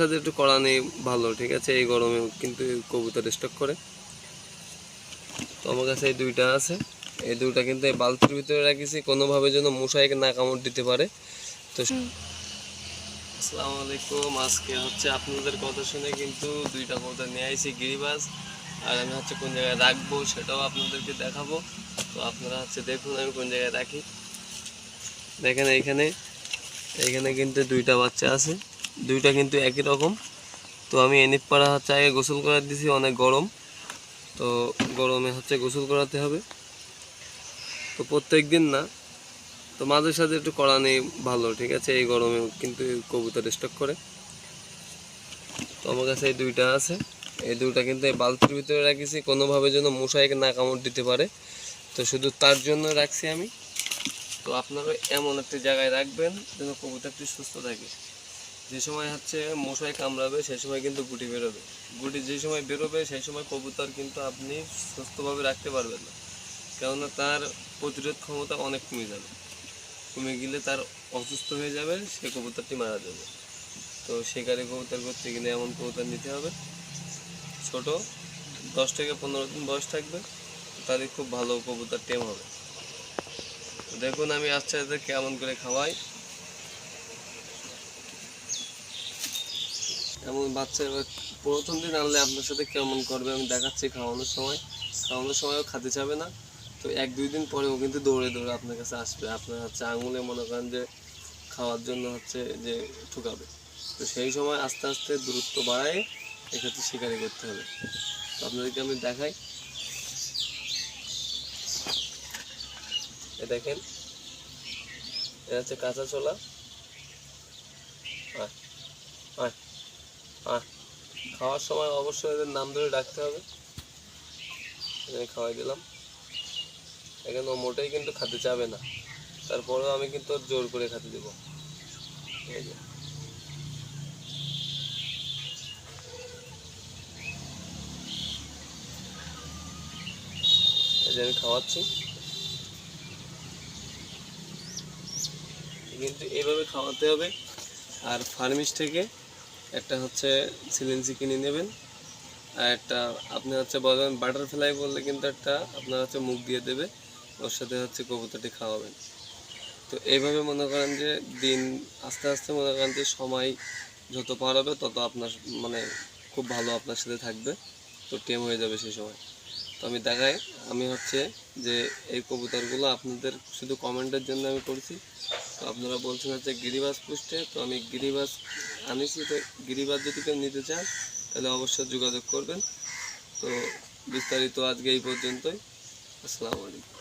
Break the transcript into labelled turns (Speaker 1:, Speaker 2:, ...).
Speaker 1: সাথে একটু করা নেই ভালো ঠিক আছে? এই গরমে কিন্তু কবুতর স্টক করে। তো আমার কাছে এই দুইটা আছে। এই দুইটা কিন্তু এই বালতির ভিতরে রাখিছি কোনোভাবে যেন মশাইকে না কামড় দিতে পারে। তো আসসালামু আলাইকুম। আজকে হচ্ছে আপনাদের কথা শুনে কিন্তু দুইটা কবুতর নিয়ে আইছি গিরিবাজ। আর আমি হচ্ছে কোন জায়গায় রাখব সেটাও আপনাদেরকে দেখাবো। তো আপনারা হচ্ছে দেখুন আমি কোন জায়গায় রাখি। দেখেন এইখানে এইখানে কিন্তু দুইটা বাচ্চা আছে। দুইটা কিন্তু একই রকম। তো আমি এনিপ পাড়া হচ্ছে আগে গোসল করার দিছি, অনেক গরম। তো গরমে হচ্ছে গোসল করাতে হবে। তো প্রত্যেক দিন না, তো মাঝে সাথে একটু করা নেই ভালো, ঠিক আছে? এই গরমে কিন্তু কবুতর স্টক করে। তো আমার কাছে এই দুইটা আছে। এই দুইটা কিন্তু এই বালতির ভিতরে রাখিছি, কোনোভাবে যেন মশাইকে না কামড় দিতে পারে। তো শুধু তার জন্য রাখছি আমি। তো আপনারা এমন একটা জায়গায় রাখবেন যেন কবুতরটি সুস্থ থাকে। যে সময় হচ্ছে মশাই কামড়াবে, সেই সময় কিন্তু গুটি বেরোবে। গুটি যে সময় বেরোবে, সেই সময় কবুতর কিন্তু আপনি সুস্থভাবে রাখতে পারবেন না। কেননা তার প্রতিরোধ ক্ষমতা অনেক কমে যাবে। কমে গেলে তার অসুস্থ হয়ে যাবে, সে কবুতরটি মারা যাবে। তো শিকারি কবুতর করতে গেলে এমন কবুতর নিতে হবে। ছোট, দশ থেকে পনেরো দিন বয়স থাকবে তাদের খুব ভালো কবুতর টেম হবে। দেখুন আমি আস্তে আস্তে কেমন করে খাওয়াই। এমন বাচ্চা প্রথম দিন আনলে আপনার সাথে কেমন করবে আমি দেখাচ্ছি খাওয়ানোর সময়। খাওয়ানোর সময়ও খাতে চাবে না। তো এক দুই দিন পরেও কিন্তু দৌড়ে দৌড়ে আপনার কাছে আসবে। আপনার হচ্ছে আঙুলে মনে করেন যে খাওয়ার জন্য হচ্ছে যে ঠুকাবে। তো সেই সময় আস্তে আস্তে দূরত্ব বাড়ায় এক্ষেত্রে শিকারি করতে হবে। তো আপনাদেরকে আমি দেখাই। এ দেখেন এটা হচ্ছে কাঁচা ছোলা। আয় আয়। খাওয়ার সময় অবশ্যই এদের নাম ধরে ডাকতে হবে। এখানে খাওয়াই দিলাম। এখানে ও মোটেই কিন্তু খাতে চাবে না। তারপরেও আমি কিন্তু ওর জোর করে খেতে দেবো। এই যে। আমি খাওয়াচ্ছি। কিন্তু এইভাবে খাওয়াতে হবে। আর ফার্মিস থেকে একটা হচ্ছে সিলিন্সি কিনে নেবেন, আর একটা আপনি হচ্ছে বলবেন বাটারফ্লাই বললে কিন্তু একটা আপনার হচ্ছে মুখ দিয়ে দেবে, ওর সাথে হচ্ছে কবুতরটি খাওয়াবেন। তো এইভাবে মনে করেন যে দিন আস্তে আস্তে মনে করেন যে সময় যত পার হবে তত আপনার মানে খুব ভালো আপনার সাথে থাকবে, তো টেম হয়ে যাবে সেই সময়। তো আমি দেখাই, আমি হচ্ছে যে এই কবুতরগুলো আপনাদের শুধু কমেন্টের জন্য আমি করছি তো আপনারা বলছেন হচ্ছে গিরিবাস পুষ্টে তো আমি গিরিবাস আনিছি, তো গিরিবাস যদি কেউ নিতে চান, তাহলে অবশ্যই যোগাযোগ করবেন। তো বিস্তারিত আজকে এই পর্যন্তই। আসসালামু আলাইকুম।